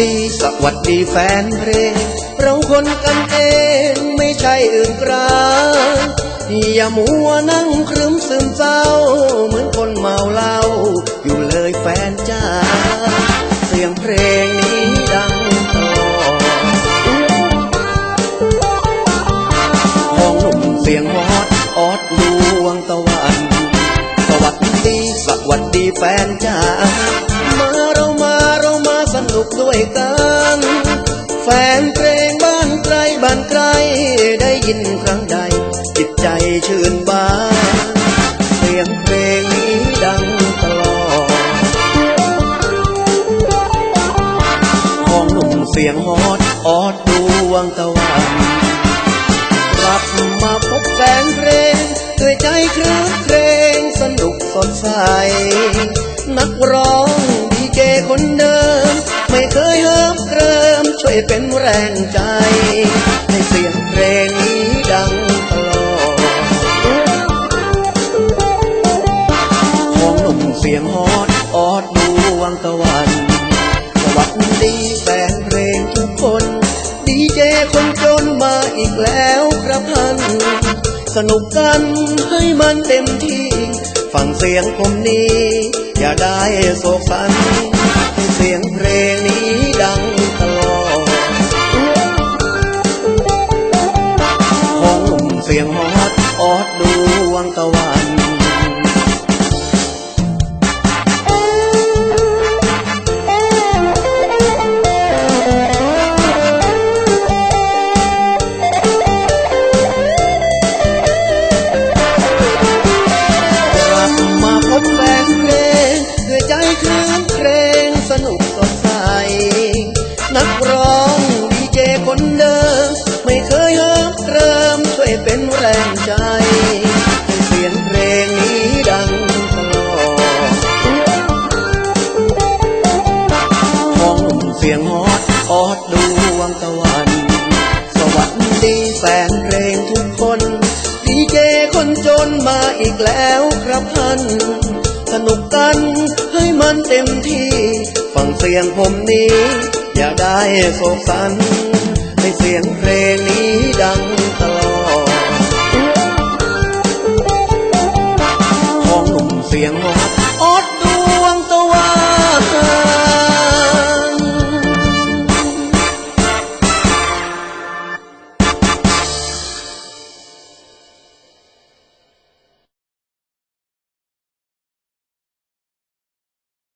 ดี สวัสดีแฟนเพลง เราคนกันเองไม่ใช่อื่นไกลอย่ามัวนั่งครึมซึมเศร้า เหมือนคนเมาเหล้าอยู่เลยแฟนจ้า เสียงเพลงนี้ดังตลอดของหนุ่มเสียงฮอตออดดวงตะวัน สวัสดี สวัสดีแฟนจ้ามา นุกด้วยกัน แฟนเพลงบ้านไกลบ้านไกลได้ยินครั้งใด จิตใจชื่นบานเสียงเพลงนี้ดังตลอดของหนุ่มเสียงฮอตออดดวงตะวันกลับมาพบแฟนเพลงด้วยใจครื้นเพลงสนุกสดใสนักร้อง มเกริมช่วยเป็นแรงใจ ให้เสียงเพลงนี้ดังตลอดของหนุ่มเสียงฮอตออดดูวังตะวัน สวัสดีแฟนเพลงทุกคน ดีเจคนจนมาอีกแล้วครับท่านสนุกกันให้มันเต็มที่ ฟังเสียงผมนี้ อย่าได้โศกสัน สียงเพลงนี้ดังตลอดของหนุ่มเสียงฮอตออดดวงตะวัน เสียงฮอตออดดวงตะวัน สวัสดีแฟนเพลงทุกคน ดีเจคนจนมาอีกแล้วครับท่าน สนุกกันให้มันเต็มที่ ฟังเสียงผมนี้ อย่าได้โศกสันให้เสียงเพลงนี้ดังตลอดของหนุ่มเสียงฮอตออด